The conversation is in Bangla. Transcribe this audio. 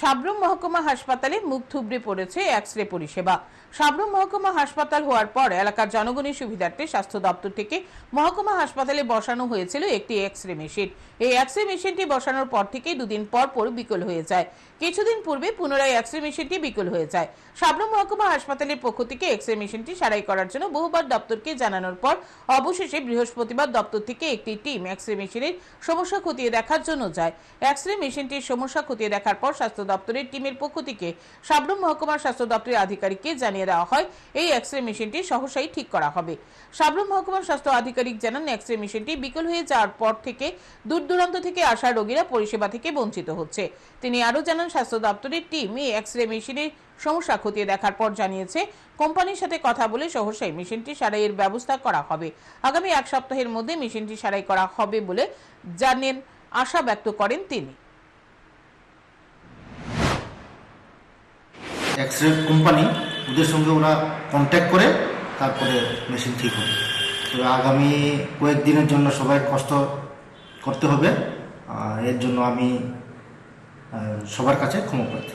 সাবরুম মহকুমা হাসপাতালে মুখ থুবড়ে পড়েছে এক্স রে পরিষেবা। সাবরুম মহকুমা হাসপাতাল হওয়ার পর এলাকার জনগণের সুবিধার্থে স্বাস্থ্য দপ্তর থেকে মহকুমা হাসপাতালে বসানো হয়েছিল একটি এক্স রে মেশিন। এই এক্স রে মেশিনটি বসানোর পর থেকে দুদিন পর পর বিকল হয়ে যায়। কিছুদিন পূর্বে পুনরায় এক্স রে মেশিনটি বিকল হয়ে যায়। সাবরুম মহকুমা হাসপাতালের পক্ষ থেকে এক্স রে মেশিনটি সারাই করার জন্য বহুবার দপ্তরকে জানানোর পর অবশেষে বৃহস্পতিবার দপ্তর থেকে একটি টিম এক্স রে মেশিনের সমস্যা খতিয়ে দেখার জন্য যায়। এক্স রে মেশিনটির সমস্যা খতিয়ে দেখার পর স্বাস্থ্য দপ্তরের টিমের পক্ষ থেকে সাবরুম মহকুমার স্বাস্থ্য দপ্তরের আধিকারিককে জানিয়ে দেওয়া হয়, এই এক্স রে মেশিনটি সহসাই ঠিক করা হবে। সাবরুম মহকুমার স্বাস্থ্য আধিকারিক জানান এক্স রে মেশিনটি বিকল হয়ে যাওয়ার পর থেকে দূর দূরান্ত থেকে আসা রোগীরা পরিষেবা থেকে বঞ্চিত হচ্ছে। তিনি আরও জানান, স্বাস্থ্য দপ্তরের টিম এই এক্স রে মেশিনের সমস্যা খতিয়ে দেখার পর জানিয়েছে, কোম্পানির সাথে কথা বলে সহসাই মেশিনটি সারাইয়ের ব্যবস্থা করা হবে। আগামী এক সপ্তাহের মধ্যে মেশিনটি সারাই করা হবে বলে জানেন আশা ব্যক্ত করেন তিনি। এক্স রে কোম্পানি ওদের সঙ্গে ওরা কন্ট্যাক্ট করে, তারপরে মেশিন ঠিক হবে। তবে আগামী কয়েকদিনের জন্য সবাই কষ্ট করতে হবে এর জন্য আমি সবার কাছে ক্ষমা প্রার্থী।